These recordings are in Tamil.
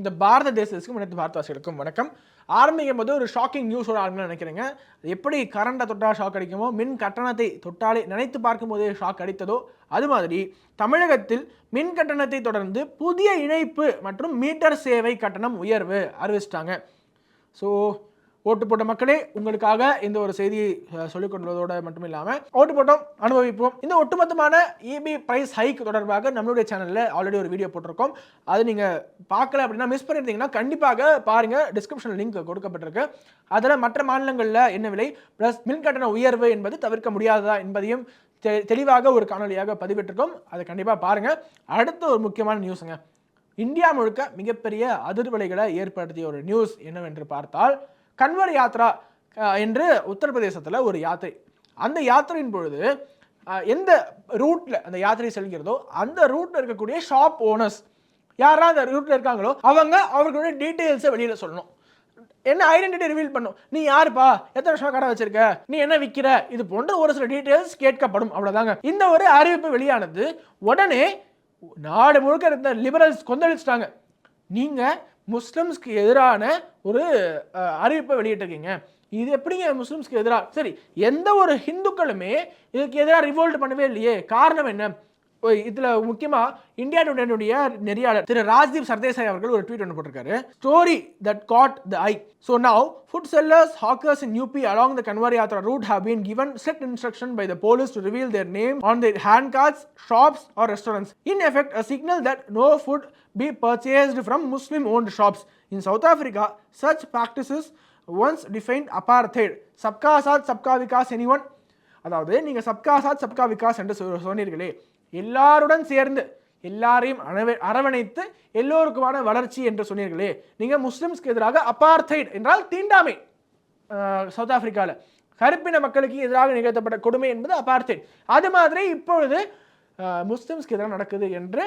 இந்த பாரத தேசத்துக்கும் அனைத்து பாரதவாசிகளுக்கும் வணக்கம். ஆரம்பிக்கும் போது ஒரு ஷாக்கிங் நியூஸோட ஆரம்பிக்கணும்னு நினைக்கிறேங்க. அது எப்படி கரண்டை தொட்டால் ஷாக் அடிக்குமோ மின் கட்டணத்தை தொட்டாலே நினைத்து பார்க்கும்போதே ஷாக் அடித்ததோ அது மாதிரி தமிழகத்தில் மின் கட்டணத்தை தொடர்ந்து புதிய இணைப்பு மற்றும் மீட்டர் சேவை கட்டணம் உயர்வு அறிவிச்சிட்டாங்க. ஸோ ஓட்டு போட்ட மக்களே உங்களுக்காக இந்த ஒரு செய்தியை சொல்லிக் கொள்வதோட மட்டும் இல்லாமல் ஓட்டு போட்டோம் அனுபவிப்போம். இந்த ஒட்டுமொத்தமான இபி பிரைஸ் ஹைக் தொடர்பாக நம்மளுடைய சேனலில் ஆல்ரெடி ஒரு வீடியோ போட்டிருக்கோம். அது நீங்கள் பார்க்கல அப்படின்னா மிஸ் பண்ணியிருந்தீங்கன்னா கண்டிப்பாக பாருங்கள் டிஸ்கிரிப்ஷன் லிங்க் கொடுக்கப்பட்டிருக்கு. அதில் மற்ற மாநிலங்களில் என்ன விலை? ப்ளஸ் மின் கட்டண உயர்வு என்பது தவிர்க்க முடியாததா என்பதையும் தெ- தெளிவாக ஒரு காணொலியாக பதிவிட்டிருக்கோம். அதை கண்டிப்பாக பாருங்கள் அடுத்த ஒரு முக்கியமான நியூஸுங்க இந்தியா முழுக்க மிகப்பெரிய அதிர்வலைகளை ஏற்படுத்திய ஒரு நியூஸ் என்னவென்று பார்த்தால் கன்வர் யாத்ரா என்று உத்தரப்பிரதேசத்தில் ஒரு யாத்திரை. அந்த யாத்திரையின் பொழுது எந்த ரூட்டில் அந்த யாத்திரை செல்கிறதோ அந்த ரூட்டில் இருக்கக்கூடிய ஷாப் ஓனர்ஸ் யாரெல்லாம் அந்த ரூட்டில் இருக்காங்களோ அவங்க அவர்களுடைய டீட்டெயில்ஸை வெளியில் சொல்லணும். என்ன ஐடென்டிட்டி ரிவீல் பண்ணும்? நீ யாருப்பா? எத்தனை வருஷமா கடை வச்சிருக்க? நீ என்ன விற்கிற இது போன்ற ஒரு சில டீட்டெயில்ஸ் கேட்கப்படும். அவ்வளோதாங்க இந்த ஒரு அறிவிப்பு வெளியானது உடனே நாடு முழுக்க இருந்த லிபரல்ஸ் கொந்தளிச்சிட்டாங்க. நீங்கள் முஸ்லிம்ஸ்க்கு எதிரான ஒரு அறிவிப்பை வெளியிட்டிருக்கீங்க. இது எப்படிங்க முஸ்லிம்ஸ்க்கு எதிராக சரி எந்த ஒரு ஹிந்துக்களுமே இதுக்கு எதிராக ரிவோல்ட் பண்ணவே இல்லையே. காரணம் என்ன? இதில் முக்கியமாக இந்தியா டுடேனுடைய நெறியாளர் திரு ராஜ்தீப் சர்தேசாய் அவர்கள் ஒரு ட்வீட் ஒன்று போட்டிருக்காரு story that caught the eye so now food sellers hawkers in UP along the Kanwar Yatra route have been given set instruction by the police to reveal their name on their handcarts shops or restaurants in effect a signal that no food be purchased from Muslim owned shops in South Africa such practices once defined apartheid sabka saath sabka vikas any one அதாவது நீங்கள் சப்கா சாத் சப்கா விகாஸ் என்று சொன்னீர்களே எல்லாருடன் சேர்ந்து எல்லாரையும் அரவ அரவணைத்து எல்லோருக்குமான வளர்ச்சி என்று சொன்னீர்களே. நீங்கள் முஸ்லிம்ஸ்க்கு எதிராக அபார்த்தைட் என்றால் தீண்டாமை. சவுத் ஆப்பிரிக்காவில் கருப்பின மக்களுக்கு எதிராக நிகழ்த்தப்பட்ட கொடுமை என்பது அபார்த்தைட் அது மாதிரி இப்பொழுது முஸ்லிம்ஸ்க்கு எதிராக நடக்குது என்று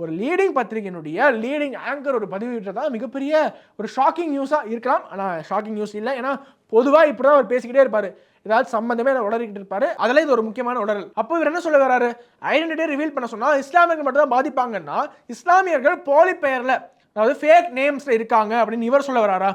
ஒரு லீடிங் பத்திரிகையினுடைய லீடிங் ஆங்கர் ஒரு பதிவிட்டதா மிகப்பெரிய ஒரு ஷாக்கிங் நியூஸாக இருக்கலாம். ஆனால் ஷாக்கிங் நியூஸ் இல்லை. ஏன்னா பொதுவாக இப்படி தான் அவர் பேசிக்கிட்டே இருப்பார். ஏதாவது சம்பந்தமே இல்லை உளறிக்கிட்டு இருப்பாரு. அதில் இது ஒரு முக்கியமான உடல் அப்போ இவர் என்ன சொல்ல வராரு? ஐடென்டிட்டியை ரிவீல் பண்ண சொன்னால் இஸ்லாமியர்கள் மட்டும் தான் பாதிப்பாங்கன்னா இஸ்லாமியர்கள் போலி பெயரில் அதாவது ஃபேக் நேம்ஸில் இருக்காங்க அப்படின்னு இவர் சொல்ல வராரா?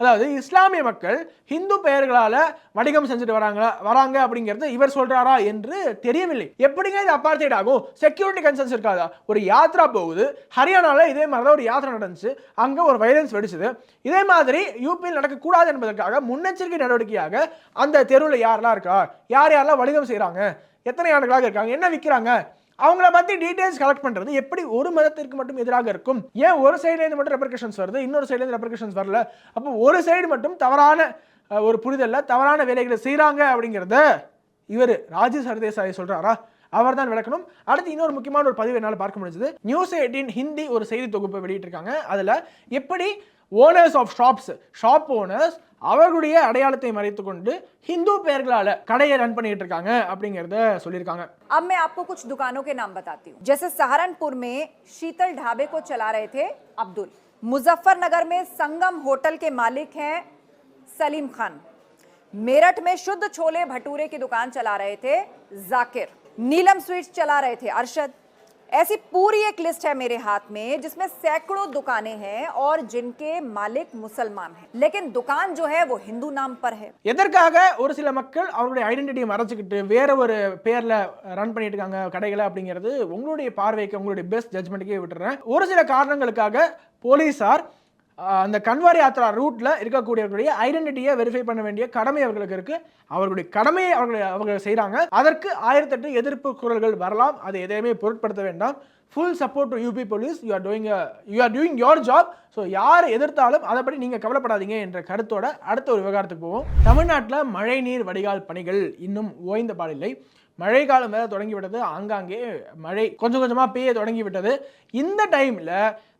அதாவது இஸ்லாமிய மக்கள் ஹிந்து பெயர்களால் வணிகம் செஞ்சுட்டு வராங்க வராங்க அப்படிங்கிறது இவர் சொல்கிறாரா என்று தெரியவில்லை. எப்படிங்க இது அப்பார்த்தைட் ஆகும்? செக்யூரிட்டி கன்சர்ன்ஸ் இருக்காதா? ஒரு யாத்ரா போகுது ஹரியானாவில் இதே மாதிரி தான் ஒரு யாத்திரை நடந்துச்சு அங்கே ஒரு வைலன்ஸ் வெடிச்சது. இதே மாதிரி யூபியில் நடக்கக்கூடாது என்பதற்காக முன்னெச்சரிக்கை நடவடிக்கையாக அந்த தெருவில் யாரெல்லாம் இருக்கா? யார் யாரெல்லாம் வணிகம் செய்கிறாங்க எத்தனை ஆண்டுகளாக இருக்காங்க? என்ன விற்கிறாங்க அவங்கள பத்தி டீடைல்ஸ் கலெக்ட் பண்றது எப்படி ஒரு மதத்திற்கு மட்டும் எதிராக இருக்கும்? ஏன் ஒரு சைடுல இருந்து மட்டும் ரெப்ரிகேஷன்ஸ் வருது? இன்னொரு சைடுல இருந்து ரெப்ரிகேஷன்ஸ் வரல? அப்போ ஒரு சைடு மட்டும் தவறான ஒரு புரிதல்ல தவறான வேலைகளை செய்கிறாங்க அப்படிங்கிறத இவர் ராஜீவ் சர்தேசாய் சொல்றாரா? அவர் தான் விளக்கணும். அடுத்து இன்னொரு முக்கியமான ஒரு பதிவு என்னால் பார்க்க முடிஞ்சது. நியூஸ் எயிட்டின் ஹிந்தி ஒரு செய்தி தொகுப்பை வெளியிட்டிருக்காங்க. அதில் எப்படி owners of shops shop owners அவர்களுடைய அடையாளத்தை மறைத்துக் கொண்டு ஹிந்து பெயர்களால கடையை ரன் பண்ணிட்டு இருக்காங்க அப்படிங்கிறத சொல்லியிருக்காங்க अब मैं आपको कुछ दुकानों के नाम बताती हूँ जैसे सहारनपुर में शीतल ढाबे को चला रहे थे अब्दुल मुजफ्फरनगर में संगम होटल के मालिक हैं सलीम खान मेरठ में शुद्ध छोले भटूरे की दुकान चला रहे थे जाकिर नीलम स्वीट्स चला रहे थे अरशद ऐसी पूरी एक लिस्ट है मेरे हाथ में जिसमें सैकड़ों दुकानें हैं और जिनके मालिक मुसलमान हैं लेकिन दुकान जो है वो हिंदू नाम पर है எதற்காக ஒரு சில மக்கள் அவங்களுடைய ஐடென்டிட்டியை மறைச்சிக்கிட்டு வேற ஒரு பேர்ல ரன் பண்ணிட்டு இருக்காங்க கடைகளை அப்படிங்கிறது உங்களுடைய பார்வைக்கு உங்களுடைய பெஸ்ட் ஜட்மெண்ட்டுக்கே விட்டுறேன் ஒரு சில காரணங்களுக்காக போலீசார் ஆஹ், அந்த கன்வார் யாத்ரா ரூட்டில் இருக்கக்கூடியவர்களுடைய ஐடென்டிட்டியை வெரிஃபை பண்ண வேண்டிய கடமை அவர்களுக்கு இருக்கு. அவர்களுடைய கடமையை அவர்கள் அவர்கள் செய்கிறாங்க அதற்கு ஆயிரத்தெட்டு எதிர்ப்பு குரல்கள் வரலாம். அதை எதையுமே பொருட்படுத்த வேண்டாம். Full support to UP police you are doing you are doing your job so யார் எதிர்த்தாலும் அதை பற்றி நீங்கள் கவலைப்படாதீங்க என்ற கருத்தோட அடுத்த ஒரு விவகாரத்துக்கு போவோம். தமிழ்நாட்டில் மழைநீர் வடிகால் பணிகள் இன்னும் ஓய்ந்த பாடில்லை. மழை காலம் வேற தொடங்கி விட்டது ஆங்காங்கே மழை கொஞ்சம் கொஞ்சமாக பெய்ய தொடங்கி விட்டது இந்த டைமில்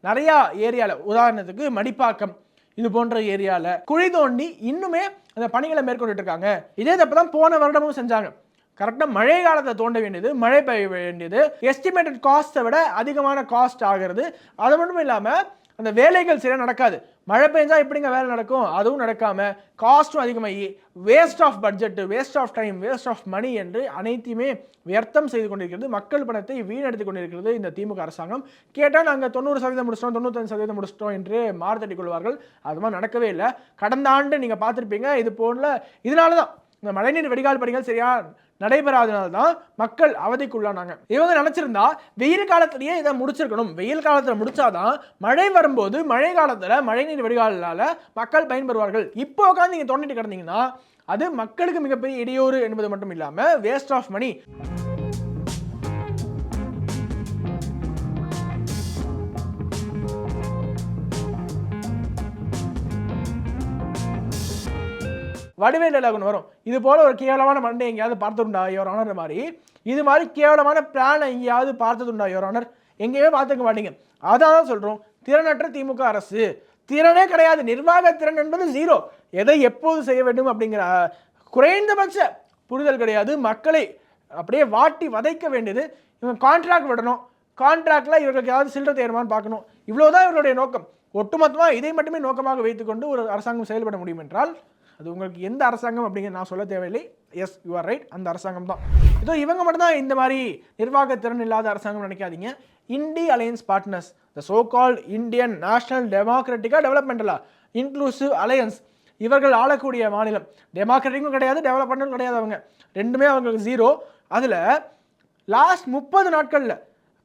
நிறையா ஏரியாவில் உதாரணத்துக்கு மடிப்பாக்கம் இது போன்ற ஏரியாவில் குழி தோண்டி இன்னுமே அந்த பணிகளை மேற்கொண்டுட்டு இருக்காங்க இதே தப்பு தான் போன வருடமும் செஞ்சாங்க. கரெக்டாக மழை காலத்தை தோண்ட வேண்டியது மழை பெய்ய வேண்டியது எஸ்டிமேட்டட் காஸ்ட்டை விட அதிகமான காஸ்ட் ஆகிறது. அது மட்டும் இல்லாமல் அந்த வேலைகள் சரியாக நடக்காது. மழை பெஞ்சால் எப்படிங்க வேலை நடக்கும்? அதுவும் நடக்காமல் காஸ்ட்டும் அதிகமாகி waste of budget waste of time waste of money என்று அனைத்தையுமே வியர்த்தம் செய்து கொண்டிருக்கிறது. மக்கள் பணத்தை வீணடித்து கொண்டிருக்கிறது இந்த திமுக அரசாங்கம். கேட்டால் நாங்கள் தொண்ணூறு சதவீதம் முடிச்சிட்டோம் தொண்ணூத்தஞ்சு சதவீதம் முடிச்சிட்டோம் என்று மாறுதட்டி கொள்வார்கள் அது மாதிரி நடக்கவே இல்லை. கடந்த ஆண்டு நீங்கள் பார்த்துருப்பீங்க இது போல இதனால தான் இந்த மழைநீர் வடிகால் பணிகள் சரியாக நடைபெறாதனால தான் மக்கள் அவதிக்குள்ளானாங்க. இவங்க நினைச்சிருந்தா வெயில் காலத்திலேயே இதை முடிச்சிருக்கணும். வெயில் காலத்தில் முடிச்சாதான் மழை வரும்போது மழை காலத்தில் மழைநீர் வடிகாலால் மக்கள் பயன்பெறுவார்கள். இப்போ உட்காந்து நீங்கள் தோண்டிட்டு கிடந்தீங்கன்னா அது மக்களுக்கு மிகப்பெரிய இடையூறு என்பது மட்டும் இல்லாமல் waste of money Vadivel dialogue வரும். இது போல் ஒரு கேவலமான மண்டை எங்கேயாவது பார்த்ததுண்டா யோர் ஆனர் மாதிரி? இது மாதிரி கேவலமான பிளானை எங்கேயாவது பார்த்ததுண்டா யோர் ஆனர் எங்கேயுமே பார்த்துக்க மாட்டீங்க. அதான் தான் சொல்கிறோம் திறனற்ற திமுக அரசு. திறனே கிடையாது. நிர்வாக திறன் என்பது ஜீரோ எதை எப்போது செய்ய வேண்டும் அப்படிங்கிற குறைந்தபட்ச புரிதல் கிடையாது. மக்களை அப்படியே வாட்டி வதைக்க வேண்டியது இவங்க கான்ட்ராக்ட் விடணும். கான்ட்ராக்டில் இவர்களுக்கு ஏதாவது சில்லறை தேர்மான்னு பார்க்கணும். இவ்வளோதான் இவருடைய நோக்கம். ஒட்டுமொத்தமாக இதை மட்டுமே நோக்கமாக வைத்துக்கொண்டு ஒரு அரசாங்கம் செயல்பட முடியும் என்றால் அது உங்களுக்கு எந்த அரசாங்கம் அப்படிங்கிற நான் சொல்ல தேவையில்லை. எஸ் யூ ஆர் ரைட் அந்த அரசாங்கம் தான். இதோ இவங்க மட்டும்தான் இந்த மாதிரி நிர்வாக திறன் இல்லாத அரசாங்கம் நினைக்காதீங்க. INDI alliance partners the so called Indian National டெமோக்ராட்டிக்காக டெவலப்மெண்டலா இன்க்ளூசிவ் அலையன்ஸ் இவர்கள் ஆளக்கூடிய மாநிலம். டெமோக்ராட்டிக்கும் கிடையாது டெவலப்மெண்ட்டும் கிடையாது அவங்க. ரெண்டுமே அவங்களுக்கு ஜீரோ அதில் லாஸ்ட் முப்பது நாட்களில்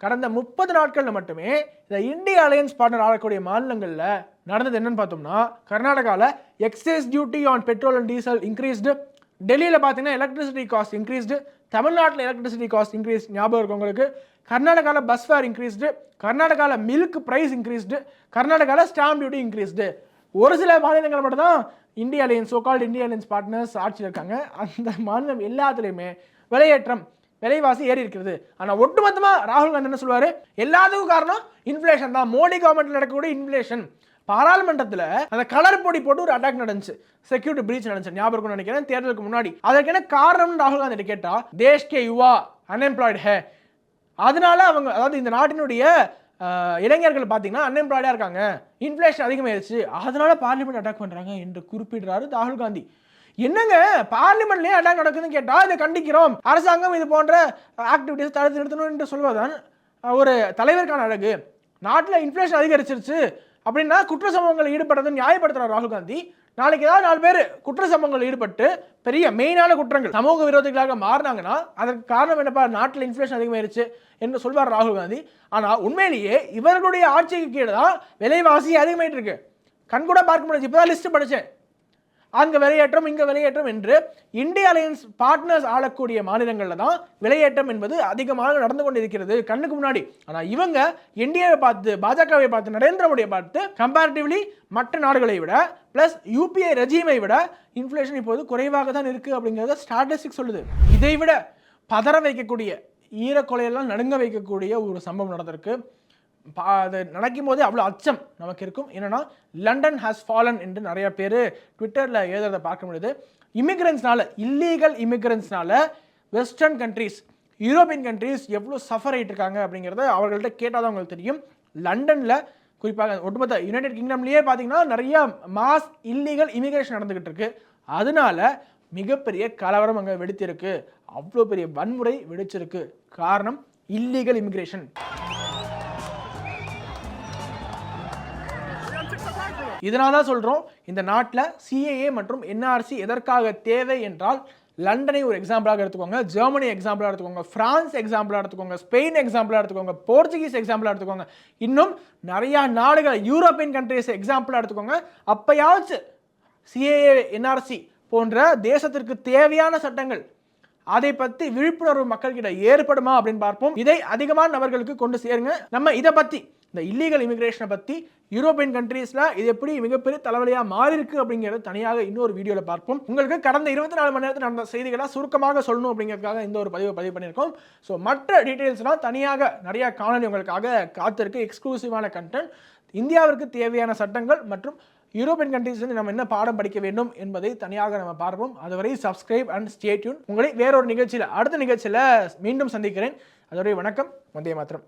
கடந்த முப்பது நாட்களில் மட்டுமே இந்த இந்திய அலையன்ஸ் பார்ட்னர் ஆளக்கூடிய மாநிலங்களில் நடந்தது என்னன்னு பார்த்தோம்னா கர்நாடகாவில் excise duty on petrol and diesel increased டெல்லியில் பார்த்தீங்கன்னா எலக்ட்ரிசிட்டி காஸ்ட் இன்க்ரீஸ்டு தமிழ்நாட்டில் எலக்ட்ரிசிட்டி காஸ்ட் இன்க்ரீஸ் ஞாபகம் இருக்கு உங்களுக்கு? கர்நாடகாவில் பஸ் ஃபேர் இன்க்ரீஸ்டு கர்நாடகாவில் மில்க் ப்ரைஸ் இன்க்ரீஸ்டு கர்நாடகாவில் ஸ்டாம்ப் டியூட்டி இன்க்ரீஸ்டு ஒரு சில மாநிலங்கள் மட்டும்தான் India alliance so called India alliance partners ஆட்சியில் இருக்காங்க. அந்த மாநிலம் எல்லாத்துலேயுமே விலையேற்றம் விலைவாசி ஏறி இருக்கிறது. ஆனால் ஒட்டுமொத்தமாக ராகுல் காந்தி என்ன சொல்லுவார்? எல்லாத்துக்கும் காரணம் இன்ஃப்ளேஷன் தான். மோடி கவர்மெண்ட்டில் நடக்கக்கூடிய இன்ஃப்ளேஷன் பாராளுமன்றத்தில் அந்த கலர் பொடி போட்டு ஒரு அட்டாக் நடந்துச்சு. செக்யூரிட்டி பிரீச் நடந்துச்சு. ஞாபகம் நினைக்கிறேன். தேர்தலுக்கு முன்னாடி. அதற்கு என்ன காரணம் ராகுல் காந்தி கேட்டா தேஷ் கே யுவா அன்எம்ப்ளாய்டு ஹே. அதனால அவங்க அதாவது இந்த நாட்டினுடைய இளைஞர்கள் பார்த்தீங்கன்னா அன்எம்ப்ளாய்டாக இருக்காங்க. இன்ஃப்ளேஷன் அதிகமாயிருச்சு. அதனால பார்லிமெண்ட் அட்டாக் பண்ணுறாங்க என்று குறிப்பிடுறாரு ராகுல் காந்தி. என்னங்க? பார்லிமெண்ட்லயே அட்டாக் நடக்குதுன்னு கேட்டால் இதை கண்டிக்கிறோம். அரசாங்கம் இது போன்ற ஆக்டிவிட்டிஸ் தடுத்து நிறுத்தணும் என்று சொல்வதுதான் ஒரு தலைவருக்கான அழகு. நாட்டில் இன்ஃப்ளேஷன் அதிகரிச்சிருச்சு. அப்படின்னா குற்ற சம்பவங்களில் ஈடுபடுறது நியாயப்படுத்துகிறார் ராகுல் காந்தி. நாளைக்கு ஏதாவது நாலு பேர் குற்ற சம்பவங்களில் ஈடுபட்டு பெரிய மெயினான குற்றங்கள் சமூக விரோதிகளாக மாறினாங்கன்னா அதற்கு காரணம் என்னப்பா? நாட்டில் இன்ஃப்ளேஷன் அதிகமாயிருச்சு என்று சொல்வார் ராகுல் காந்தி. ஆனால் உண்மையிலேயே இவர்களுடைய ஆட்சிக்கு கீழே தான் விலைவாசி அதிகமாயிட்டு இருக்கு. கண் கூட பார்க்க முடியாது. இப்போ தான் லிஸ்ட் படித்தேன் அங்கே விலையேற்றம் இங்கே விலையேற்றம் என்று இந்திய அலையன்ஸ் பார்ட்னர்ஸ் ஆளக்கூடிய மாநிலங்களில் தான் விலையேற்றம் என்பது அதிகமாக நடந்து கொண்டிருக்கிறது. கண்ணுக்கு முன்னாடி. ஆனால் இவங்க இந்தியாவை பார்த்து பாஜகவை பார்த்து நரேந்திர மோடியை பார்த்து கம்பேரிட்டிவ்லி மற்ற நாடுகளை விட ப்ளஸ் யூபிஐ ரெஜீமை விட இன்ஃப்ளேஷன் இப்போது குறைவாக தான் இருக்குது அப்படிங்கிறத ஸ்டாட்டிஸ்டிக் சொல்லுது. இதை விட பதற வைக்கக்கூடிய ஈரக்கொலையெல்லாம் நடுங்க வைக்கக்கூடிய ஒரு சம்பவம் நடந்திருக்கு. அது நினைக்கும் போதே அவ்வளோ அச்சம் நமக்கு இருக்கும். என்னென்னா லண்டன் ஹாஸ் ஃபாலன் என்று நிறைய பேர் ட்விட்டரில் எழுதுறத பார்க்க முடியுது இமிக்ரன்ஸ்னால இல்லீகல் இமிக்ரன்ஸ்னால வெஸ்டர்ன் கண்ட்ரீஸ் யூரோப்பியன் கண்ட்ரீஸ் எவ்வளோ சஃபர் ஆகிட்டு இருக்காங்க அப்படிங்கிறத அவர்கள்ட்ட கேட்டால் தான் தெரியும். லண்டனில் குறிப்பாக ஒட்டுமொத்த யுனைடெட் கிங்டம்லேயே பார்த்தீங்கன்னா நிறைய மாஸ் இல்லீகல் இமிக்ரேஷன் நடந்துக்கிட்டு இருக்கு அதனால மிகப்பெரிய கலவரம் அங்கே வெடித்திருக்கு. அவ்வளோ பெரிய வன்முறை வெடிச்சிருக்கு. காரணம் இல்லீகல் இமிக்ரேஷன் இதனால தான் சொல்கிறோம் இந்த நாட்டில் சிஏஏ மற்றும் என்ஆர்சி எதற்காக தேவை என்றால் லண்டனை ஒரு எக்ஸாம்பிளாக எடுத்துக்கோங்க ஜெர்மனி எக்ஸாம்பிளாக எடுத்துக்கோங்க ஃப்ரான்ஸ் எக்ஸாம்பிளாக எடுத்துக்கோங்க ஸ்பெயின் எக்ஸாம்பிளாக எடுத்துக்கோங்க போர்ச்சுகீஸ் எக்ஸாம்பிளாக எடுத்துக்கோங்க. இன்னும் நிறையா நாடுகள் யூரோப்பியன் கண்ட்ரிஸ் எக்ஸாம்பிளாக எடுத்துக்கோங்க. அப்போயாச்சும் சிஏஏ என்ஆர்சி போன்ற தேசத்திற்கு தேவையான சட்டங்கள் அதை பத்தி விழிப்புணர்வு மக்கள்கிட்ட ஏற்படுமா அப்படின்னு பார்ப்போம். இதை அதிகமான நபர்களுக்கு கொண்டு சேருங்க. நம்ம இதை பத்தி இந்த இல்லீகல் இமிக்ரேஷனை பற்றி யூரோப்பியன் கண்ட்ரீஸில் இது எப்படி மிகப்பெரிய தலைவலியாக மாறி இருக்கு அப்படிங்கிறத தனியாக இன்னொரு வீடியோவில் பார்ப்போம். உங்களுக்கு கடந்த இருபத்தி நாலு மணி நேரத்தில் நடந்த செய்திகளை சுருக்கமாக சொல்லணும் அப்படிங்கிறதுக்காக இந்த ஒரு பதிவு பதிவு பண்ணியிருக்கோம். ஸோ மற்ற டீட்டெயில்ஸ்லாம் தனியாக நிறையா காணொலி உங்களுக்காக காத்திருக்கு. எக்ஸ்க்ளூசிவான கண்டென்ட் இந்தியாவிற்கு தேவையான சட்டங்கள் மற்றும் யூரோப்பியன் கண்ட்ரீஸ்லேருந்து நம்ம என்ன பாடம் படிக்க வேண்டும் என்பதை தனியாக நம்ம பார்ப்போம். அதுவரை சப்ஸ்கிரைப் அண்ட் ஸ்டேட்யூன் உங்களை வேறொரு நிகழ்ச்சியில் அடுத்த நிகழ்ச்சியில் மீண்டும் சந்திக்கிறேன். அதுவரை வணக்கம். வந்தே மாத்திரம்.